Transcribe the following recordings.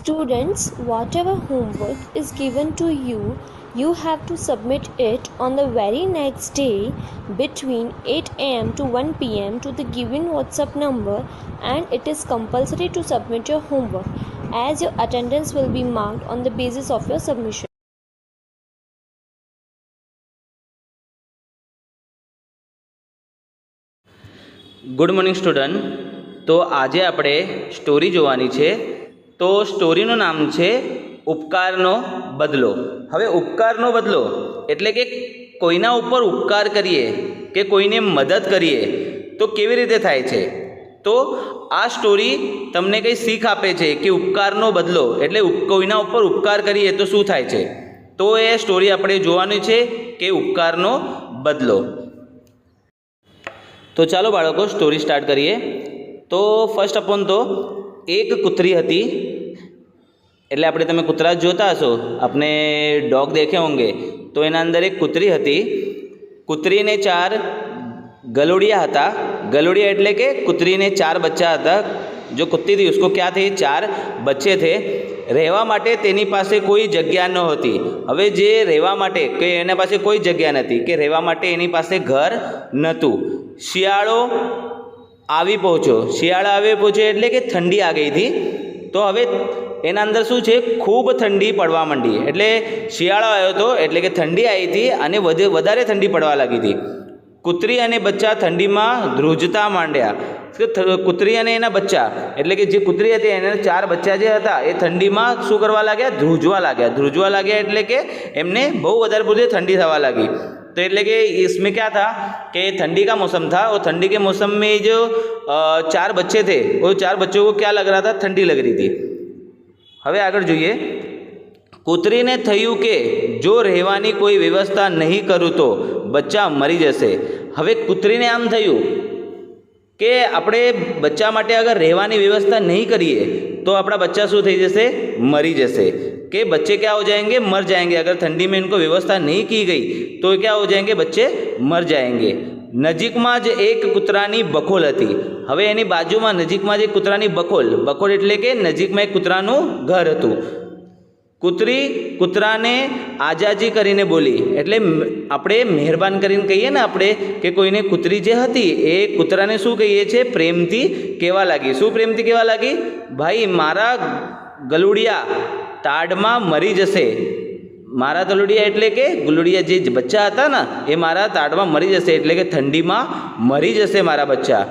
Students, whatever homework is given to you, you have to submit it on the very next day between 8 am to 1 pm to the given WhatsApp number and it is compulsory to submit your homework as your attendance will be marked on the basis of your submission. Good morning student તો આજે આપણે story જોવાની છે તો સ્ટોરીનું નામ છે ઉપકારનો બદલો. હવે ઉપકારનો બદલો એટલે કે કોઈના ઉપર ઉપકાર કરીએ કે કોઈને મદદ કરીએ, તો કેવી રીતે થાય છે? તો આ સ્ટોરી તમને કંઈ શીખ આપે છે કે ઉપકારનો બદલો એટલે કોઈના ઉપર ઉપકાર કરીએ તો શું થાય છે? તો એ સ્ટોરી આપણે જોવાની છે કે ઉપકારનો બદલો. તો ચાલો બાળકો, સ્ટોરી સ્ટાર્ટ કરીએ. તો ફર્સ્ટ અપોન તો એક કૂતરી હતી. એટલે આપણે તમે કૂતરા જોતા હશો. આપણે ડોગ દેખ્યા હોંગે. તો એના અંદર એક કૂતરી હતી. કૂતરીને ચાર ગલુડિયા હતા. ગલુડિયા એટલે કે કૂતરીને ચાર બચ્ચા હતા. જો કુત્તી હતી, ઉસકો ક્યાં થે? ચાર બચ્ચે થે. રહેવા માટે તેની પાસે કોઈ જગ્યા નહોતી હવે જે રહેવા માટે, કે એના પાસે કોઈ જગ્યા નથી, કે રહેવા માટે એની પાસે ઘર નહોતું શિયાળો આવી પહોંચ્યો. શિયાળો આવી પહોંચ્યો એટલે કે ઠંડી આ ગઈ હતી. તો હવે એના અંદર શું છે? ખૂબ ઠંડી પડવા માંડી. એટલે શિયાળો આવ્યો હતો એટલે કે ઠંડી આવી હતી અને વધે, વધારે ઠંડી પડવા લાગી હતી. કૂતરી અને બચ્ચા ઠંડીમાં ધ્રુજતા માંડ્યા. કૂતરી અને એના બચ્ચા, એટલે કે જે કૂતરી હતી એના ચાર બચ્ચા જે હતા, એ ઠંડીમાં શું કરવા લાગ્યા? ધ્રુજવા લાગ્યા. ધ્રુજવા લાગ્યા એટલે કે એમને બહુ વધારે પૂરતી ઠંડી થવા લાગી. तो એટલે કે इसमें क्या था कि ठंडी का मौसम था और ठंडी के मौसम में जो अ, चार बच्चे थे वो चार बच्चों को क्या लग रहा था ठंडी लग रही थी હવે આગળ જોઈએ કૂતરીને થયું કે જો રહેવાની કોઈ વ્યવસ્થા નહીં કરું તો બચ્ચા મરી જશે હવે કૂતરીને આમ થયું કે આપણે બચ્ચા માટે અગર રહેવાની વ્યવસ્થા નહીં કરીએ તો આપણા બચ્ચા શું થઈ જશે મરી જશે કે बच्चे क्या हो जाएंगे मर जाएंगे अगर ठंडी में इनको व्यवस्था नहीं की गई तो क्या हो जाएंगे बच्चे मर जाएंगे નજીકમાં જ એક કૂતરાની બખોલ હતી હવે એની બાજુમાં નજીકમાં જ એક કૂતરાની બખોલ બખોલ એટલે કે નજીકમાં એક કૂતરાનું ઘર હતું કૂતરી કૂતરાને આજાજી કરીને બોલી એટલે મ- આપણે મહેરબાન કરીને કહીએ ને આપણે કે કોઈને કૂતરી જે હતી એ કૂતરાને શું કહીએ છીએ પ્રેમથી કહેવા લાગી શું પ્રેમથી કહેવા લાગી ભાઈ મારા ગલુડિયા તાડમાં મરી જશે મારા તલુડિયા એટલે કે ગુલુડિયા જે બચ્ચા હતા ને, એ મારા તાડમાં મરી જશે, એટલે કે ઠંડીમાં મરી જશે મારા બચ્ચા.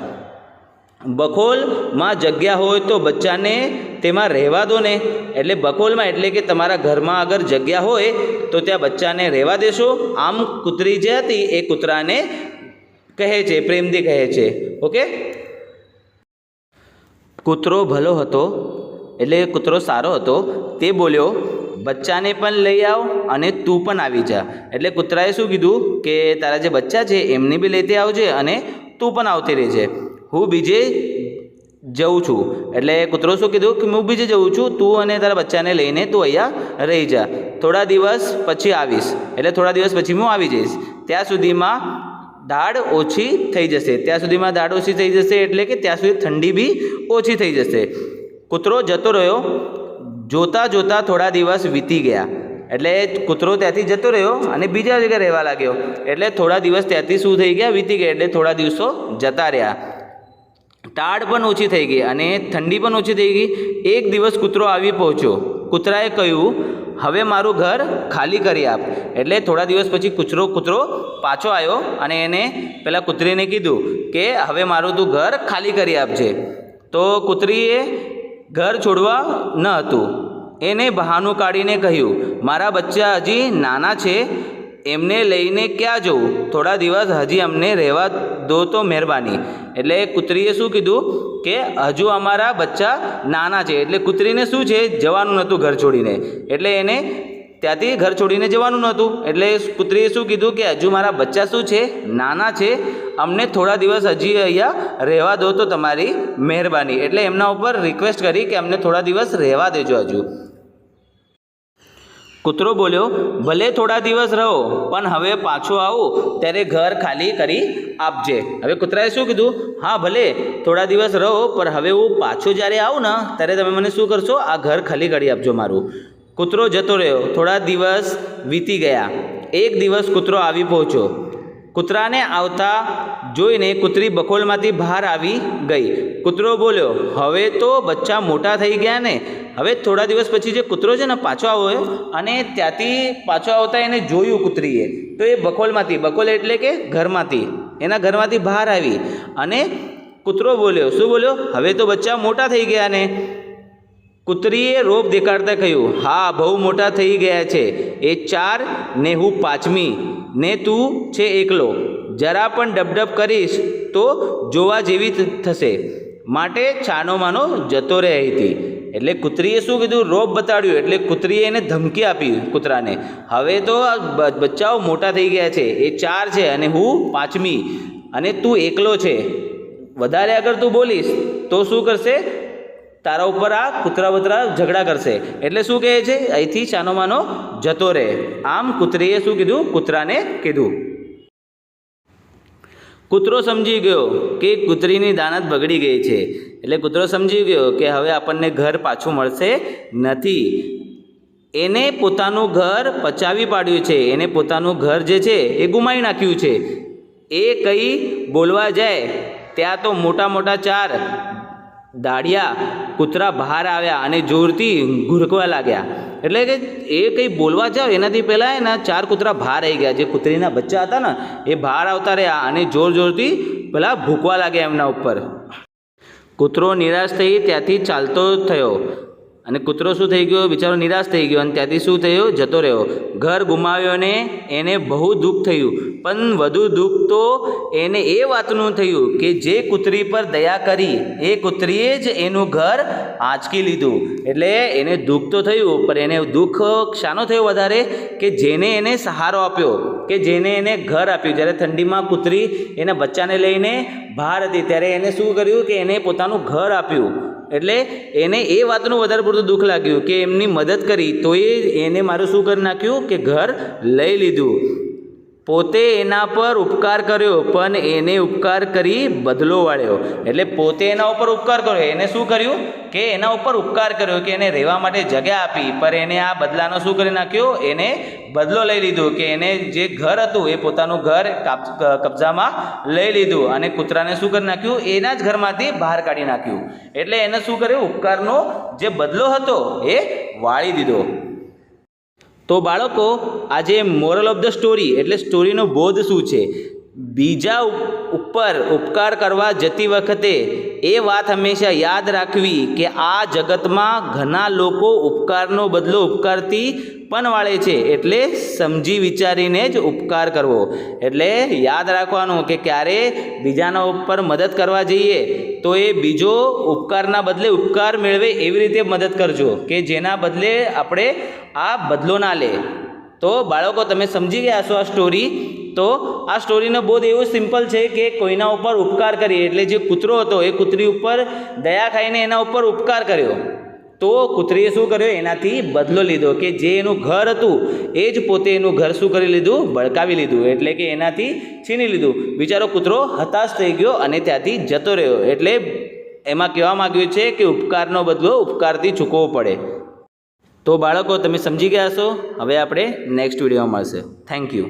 બખોલમાં જગ્યા હોય તો બચ્ચાને તેમાં રહેવા દો ને. એટલે બખોલમાં એટલે કે તમારા ઘરમાં અગર જગ્યા હોય, તો ત્યાં બચ્ચાને રહેવા દેશો. આમ કૂતરી જે હતી, એ કૂતરાને કહે છે, પ્રેમથી કહે છે. ઓકે કૂતરો ભલો હતો, એટલે કૂતરો સારો હતો, તે બોલ્યો બચ્ચાને પણ લઈ આવ અને તું પણ આવી જા. એટલે કૂતરાએ શું કીધું કે, તારા જે બચ્ચા છે, એમને બી લેતી આવજે અને તું પણ આવતી રહેજે. હું બીજે જઉં છું. એટલે કૂતરો શું કીધું કે, હું બીજે જઉં છું, તું અને તારા બચ્ચાને લઈને તું અહીંયા રહી જા. થોડા દિવસ પછી આવીશ. એટલે થોડા દિવસ પછી હું આવી જઈશ. ત્યાં સુધીમાં દાઢ ઓછી થઈ જશે. ત્યાં સુધીમાં દાઢ ઓછી થઈ જશે એટલે કે ત્યાં સુધી ઠંડી બી ઓછી થઈ જશે. કૂતરો જતો રહ્યો. જોતા જોતા થોડા દિવસ વીતી ગયા. એટલે કૂતરો ત્યાંથી જતો રહ્યો અને બીજા જગ્યાએ રહેવા લાગ્યો. એટલે થોડા દિવસ ત્યાંથી શું થઈ ગયા? વીતી ગયા. એટલે થોડા દિવસો જતા રહ્યા. ટાઢ પણ ઓછી થઈ ગઈ અને ઠંડી પણ ઓછી થઈ ગઈ. એક દિવસ કૂતરો આવી પહોંચ્યો. કૂતરાએ કહ્યું, હવે મારું ઘર ખાલી કરી આપ. એટલે થોડા દિવસ પછી કૂતરો કૂતરો પાછો આવ્યો અને એને પેલા કૂતરીને કીધું કે, હવે મારું તું ઘર ખાલી કરી આપજે. તો કૂતરીએ ઘર છોડવા ન હતું. એને બહાનું કાઢીને કહ્યું, મારા બચ્ચા હજી નાના છે, એમને લઈને ક્યાં જવું? થોડા દિવસ હજી અમને રહેવા દો તો મહેરબાની. એટલે કૂતરીએ શું કીધું? કે, હજુ અમારા બચ્ચા નાના છે. એટલે કૂતરીને શું છે? જવાનું નહોતું ઘર છોડીને. એટલે એને ત્યાંથી ઘર છોડીને જવાનું નહોતું. એટલે પુત્રીએ શું કીધું કે, હજુ મારા બચ્ચા શું છે? નાના છે. અમને થોડા દિવસ હજી અહીંયા રહેવા દો તો તમારી મહેરબાની. એટલે એમના ઉપર રિક્વેસ્ટ કરી કે, અમને થોડા દિવસ રહેવા દેજો હજુ. કૂતરો બોલ્યો, ભલે થોડા દિવસ રહો, પણ હવે પાછો આવો. ત્યારે ઘર ખાલી કરી આપજે. હવે કૂતરાએ શું કીધું? હા, ભલે થોડા દિવસ રહો, પણ હવે હું પાછો જ્યારે આવું ને, ત્યારે તમે મને શું કરશો? આ ઘર ખાલી કરી આપજો મારું. કૂતરો જતો રહ્યો. થોડા દિવસ વીતી ગયા. એક દિવસ કૂતરો આવી પહોંચ્યો. કૂતરાને આવતા જોઈને કૂતરી બખોલમાંથી બહાર આવી ગઈ. કૂતરો બોલ્યો, હવે તો બચ્ચા મોટા થઈ ગયા ને. હવે થોડા દિવસ પછી જે કૂતરો છે ને પાછો આવ્યો અને ત્યાંથી પાછો આવતા એને જોયું કૂતરીએ. તો એ બખોલમાંથી, બખોલ એટલે કે ઘરમાંથી, એના ઘરમાંથી બહાર આવી. અને કૂતરો બોલ્યો, શું બોલ્યો? હવે તો બચ્ચા મોટા થઈ ગયા ને. કૂતરીએ રોપ દેખાડતા કહ્યું, હા, બહુ મોટા થઈ ગયા છે. એ ચાર ને હું પાંચમી. ને તું છે એકલો. જરા પણ ડબડબ કરીશ તો જોવા જેવી થશે. માટે છાનો માનો જતો રહે હતી. એટલે કૂતરીએ શું કીધું? રોપ બતાડ્યું. એટલે કૂતરીએ એને ધમકી આપી કૂતરાને. હવે તો બચ્ચાઓ મોટા થઈ ગયા છે. એ ચાર છે અને હું પાંચમી. અને તું એકલો છે. વધારે આગળ તું બોલીશ તો શું કરશે? તારા ઉપર આ કૂતરા બતરા ઝઘડા કરશે. એટલે શું કહે છે? અહીંથી શાનો માનો જતો રહે. આમ કૂતરીએ શું કીધું? કૂતરાને કીધું. કૂતરો સમજી ગયો કે કૂતરીની દાનત બગડી ગઈ છે. એટલે કૂતરો સમજી ગયો કે હવે આપણને ઘર પાછું મળશે નથી. એને પોતાનું ઘર પચાવી પાડ્યું છે. એને પોતાનું ઘર જે છે એ ગુમાવી નાખ્યું છે. એ કંઈ બોલવા જાય, ત્યાં તો મોટા મોટા ચાર દાડિયા કૂતરા બહાર આવ્યા અને જોરથી ઘુરકવા લાગ્યા. એટલે કે એ કંઈ બોલવા જાવ, એનાથી પહેલાં એના ચાર કૂતરા બહાર આવી ગયા. જે કૂતરીના બચ્ચા હતા ને, એ બહાર આવતા રહ્યા અને જોર જોરથી પેલા ભૂકવા લાગ્યા એમના ઉપર. કૂતરો નિરાશ થઈ ત્યાંથી ચાલતો થયો. અને કૂતરો શું થઈ ગયો? બિચારો નિરાશ થઈ ગયો અને ત્યાંથી શું થયું? જતો રહ્યો. ઘર ગુમાવ્યો ને એને બહુ દુઃખ થયું. પણ વધુ દુઃખ તો એને એ વાતનું થયું કે જે કૂતરી પર દયા કરી, એ કૂતરીએ જ એનું ઘર આંચકી લીધું. એટલે એને દુઃખ તો થયું, પણ એને દુઃખ શાનો થયો વધારે કે જેને એને સહારો આપ્યો, કે જેને એને ઘર આપ્યું. જ્યારે ઠંડીમાં કૂતરી એના બચ્ચાને લઈને બહાર હતી, ત્યારે એને શું કર્યું કે એને પોતાનું ઘર આપ્યું. એટલે એને એ વાતનું વધારે પૂરતું દુઃખ લાગ્યું કે એમની મદદ કરી તો એ એને મારું શું કરી નાખ્યું કે ઘર લઈ લીધું. પોતે એના પર ઉપકાર કર્યો, પણ એને ઉપકાર કરી બદલો વાળ્યો. એટલે પોતે એના ઉપર ઉપકાર કર્યો. એને શું કર્યું? કે એના ઉપર ઉપકાર કર્યો, કે એને રહેવા માટે જગ્યા આપી પર એને આ બદલાનો શું કરી નાખ્યો? એને બદલો લઈ લીધો, કે એને જે ઘર હતું એ પોતાનું ઘર કબજામાં લઈ લીધું અને કૂતરાને શું કરી નાખ્યું? એના જ ઘરમાંથી બહાર કાઢી નાખ્યું. એટલે એને શું કર્યું? ઉપકારનો જે બદલો હતો એ વાળી દીધો. તો બાળકો, આજે મોરલ ઓફ ધ સ્ટોરી એટલે સ્ટોરીનો બોધ શું છે? બીજા ઉપ- ઉપર ઉપકાર કરવા જતી વખતે એ વાત હંમેશા યાદ રાખવી કે આ જગતમાં ઘણા લોકો ઉપકારનો બદલો ઉપકારથી પણ વાળે છે. એટલે સમજી વિચારીને જ ઉપકાર કરવો. એટલે યાદ રાખવાનું કે ક્યારે બીજાના ઉપર મદદ કરવા જઈએ તો એ બીજો ઉપકારના બદલે ઉપકાર મેળવે એવી રીતે મદદ કરજો કે જેના બદલે આપણે આ બદલો ના લે. તો બાળકો, તમે સમજી ગયા છો આ સ્ટોરી તો આ સ્ટોરીનો બોધ એવું સિમ્પલ છે કે કોઈના ઉપર ઉપકાર કરીએ. એટલે જે કૂતરો હતો, એ કૂતરી ઉપર દયા ખાઈને એના ઉપર ઉપકાર કર્યો. તો કૂતરીએ શું કર્યું? એનાથી બદલો લીધો કે જે એનું ઘર હતું, એ જ પોતે એનું ઘર શું કરી લીધું? બળકાવી લીધું. એટલે કે એનાથી છીની લીધું. બિચારો કૂતરો હતાશ થઈ ગયો અને ત્યાંથી જતો રહ્યો. એટલે એમાં કહેવા માગ્યું છે કે ઉપકારનો બદલો ઉપકારથી ચૂકવવો પડે. તો બાળકો, તમે સમજી ગયા છો હવે આપણે નેક્સ્ટ વિડીયોમાં મળશે. Thank you